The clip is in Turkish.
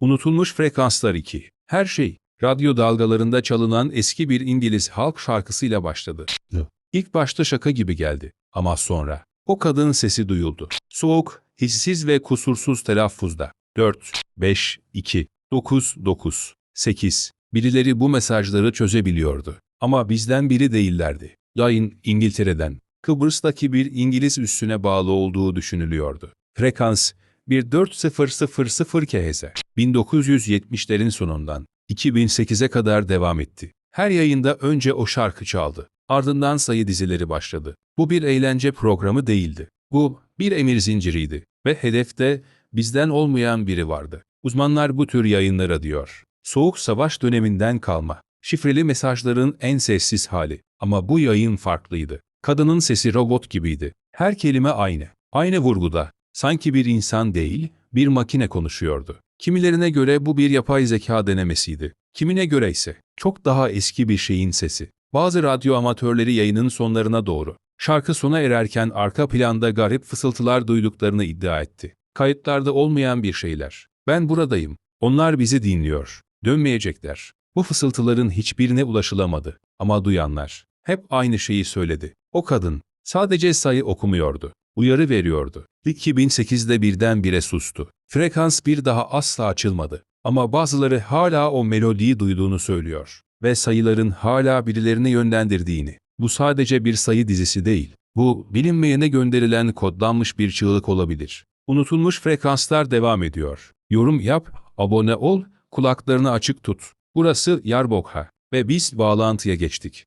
Unutulmuş Frekanslar 2. Her şey, radyo dalgalarında çalınan eski bir İngiliz halk şarkısıyla başladı. İlk başta şaka gibi geldi ama sonra o kadının sesi duyuldu. Soğuk, hissiz ve kusursuz telaffuzda. 4, 5, 2, 9, 9, 8. Birileri bu mesajları çözebiliyordu. Ama bizden biri değillerdi. Yayın İngiltere'den, Kıbrıs'taki bir İngiliz üssüne bağlı olduğu düşünülüyordu. Frekans 14000 KHz. 1970'lerin sonundan 2008'e kadar devam etti. Her yayında önce o şarkı çaldı. Ardından sayı dizileri başladı. Bu bir eğlence programı değildi. Bu bir emir zinciriydi ve hedefte bizden olmayan biri vardı. Uzmanlar bu tür yayınlara diyor. Soğuk savaş döneminden kalma. Şifreli mesajların en sessiz hali. Ama bu yayın farklıydı. Kadının sesi robot gibiydi. Her kelime aynı. Aynı vurguda. Sanki bir insan değil, bir makine konuşuyordu. Kimilerine göre bu bir yapay zeka denemesiydi. Kimine göre ise çok daha eski bir şeyin sesi. Bazı radyo amatörleri yayının sonlarına doğru. Şarkı sona ererken arka planda garip fısıltılar duyduklarını iddia etti. Kayıtlarda olmayan bir şeyler. Ben buradayım. Onlar bizi dinliyor. Dönmeyecekler. Bu fısıltıların hiçbirine ulaşılamadı. Ama duyanlar hep aynı şeyi söyledi. O kadın sadece sayı okumuyordu. Uyarı veriyordu. 2008'de birdenbire sustu. Frekans bir daha asla açılmadı. Ama bazıları hala o melodiyi duyduğunu söylüyor. Ve sayıların hala birilerine yönlendirdiğini. Bu sadece bir sayı dizisi değil. Bu, bilinmeyene gönderilen kodlanmış bir çığlık olabilir. Unutulmuş frekanslar devam ediyor. Yorum yap, abone ol, kulaklarını açık tut. Burası Yarbokha ve biz bağlantıya geçtik.